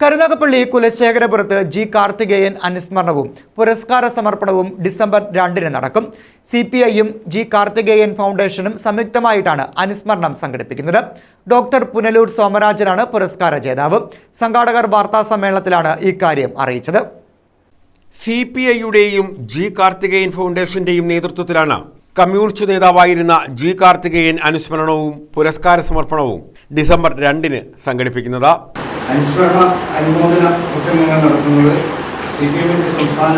കരുനാഗപ്പള്ളി കുലശേഖരപുരത്ത് ജി കാർത്തികേയൻ അനുസ്മരണവും പുരസ്കാര സമർപ്പണവും ഡിസംബർ രണ്ടിന് നടക്കും. സി പി ഐയും ജി കാർത്തികേയൻ ഫൗണ്ടേഷനും സംയുക്തമായിട്ടാണ് അനുസ്മരണം സംഘടിപ്പിക്കുന്നത്. ഡോക്ടർ പുനലൂർ സോമരാജനാണ് പുരസ്കാര ജേതാവ്. സംഘാടകർ വാർത്താ സമ്മേളനത്തിലാണ് ഇക്കാര്യം അറിയിച്ചത്. സി പി ഐയുടെയും ജി കാർത്തികേയൻ ഫൗണ്ടേഷന്റെയും നേതൃത്വത്തിലാണ് കമ്മ്യൂണിസ്റ്റ് നേതാവായിരുന്ന ജി കാർത്തികേയൻ അനുസ്മരണവും പുരസ്കാര സമർപ്പണവും ഡിസംബർ രണ്ടിന് സംഘടിപ്പിക്കുന്നത്. അനുസ്മരണ അനുമോദന പ്രസംഗങ്ങൾ നടത്തുന്നത് സി പി എമ്മിന്റെ സംസ്ഥാന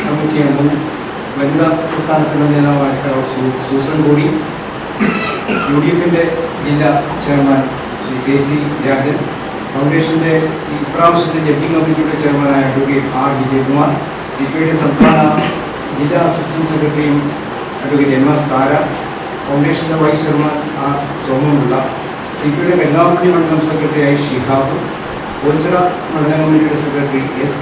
കമ്മിറ്റി അംഗം വനിതാ പ്രസ്ഥാനത്തിന്റെ നേതാവായ sir Susan Kodi U D എഫിന്റെ ജില്ലാ chairman Shri K C Rajan ഫൗണ്ടേഷന്റെ ഇപ്രാവശ്യത്തെ ജഡ്ജിംഗ് കമ്മിറ്റിയുടെ ചെയർമാനായ advocate R Vijayakumar C P ഐയുടെ സംസ്ഥാന ജില്ലാ അസിസ്റ്റന്റ് സെക്രട്ടറിയും അഡ്വക്കേറ്റ് എം എസ് താര ഫൗണ്ടേഷന്റെ വൈസ് ചെയർമാൻ ആർ സോമമുള്ള സി പി ഐയുടെ മണ്ഡലം സെക്രട്ടറിയായി ഷിഹാബ് എസ്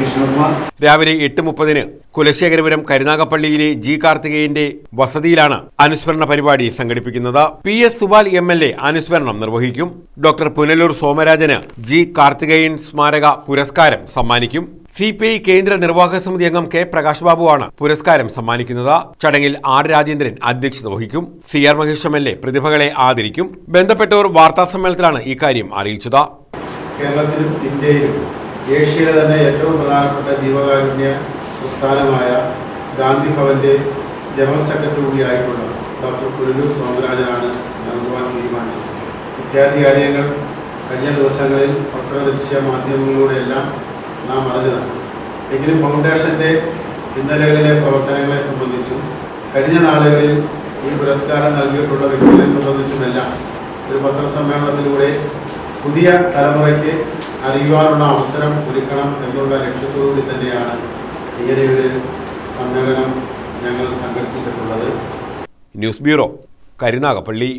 രാവിലെ എട്ട് മുപ്പതിന് കുലശേഖരപുരം കരുനാഗപ്പള്ളിയിലെ ജി കാർത്തികേയന്റെ വസതിയിലാണ് അനുസ്മരണ പരിപാടി സംഘടിപ്പിക്കുന്നത്. P S Subal M L A അനുസ്മരണം നിർവഹിക്കും. ഡോക്ടർ പുനലൂർ സോമരാജന് ജി കാർത്തികേയൻ സ്മാരക പുരസ്കാരം സമ്മാനിക്കും. സി പി ഐ കേന്ദ്ര നിർവാഹക സമിതി അംഗം കെ പ്രകാശ് ബാബുവാണ് പുരസ്കാരം സമ്മാനിക്കുന്നത്. ചടങ്ങിൽ ആർ രാജേന്ദ്രൻ അധ്യക്ഷത വഹിക്കും. C R Mahesh M L A പ്രതിഭകളെ ആദരിക്കും. ബന്ധപ്പെട്ടവർ വാർത്താ വാർത്താസമ്മേളനത്തിലാണ് ഇക്കാര്യം അറിയിച്ചത്. കേരളത്തിലും ഇന്ത്യയിലും ഏഷ്യയിലെ തന്നെ ഏറ്റവും പ്രധാനപ്പെട്ട ജീവകാരുണ്യ പ്രസ്ഥാനമായ ഗാന്ധി ഭവന്റെ ജനറൽ സെക്രട്ടറി കൂടിയായിട്ടുള്ള ഡോക്ടർ പുരലൂർ സോമരാജനാണ് നൽകുവാൻ തീരുമാനിച്ചത്. ഇത്യാദി കാര്യങ്ങൾ കഴിഞ്ഞ ദിവസങ്ങളിൽ പത്രദൃശ്യ മാധ്യമങ്ങളിലൂടെയെല്ലാം നാം അറിഞ്ഞതാണ്. എങ്കിലും ഫൗണ്ടേഷന്റെ ഇന്നലകളിലെ പ്രവർത്തനങ്ങളെ സംബന്ധിച്ചും കഴിഞ്ഞ നാളുകളിൽ ഈ പുരസ്കാരം നൽകിയിട്ടുള്ള വ്യക്തികളെ സംബന്ധിച്ചുമെല്ലാം ഒരു പത്രസമ്മേളനത്തിലൂടെ പുതിയ തലമുറയ്ക്ക് അറിയുവാനുള്ള അവസരം ഒരുക്കണം എന്നുള്ള ലക്ഷ്യത്തോടുകൂടി തന്നെയാണ് ഇങ്ങനെയൊരു സമ്മേളനം ഞങ്ങൾ സംഘടിപ്പിച്ചിട്ടുള്ളത്. News bureau Karunagappally.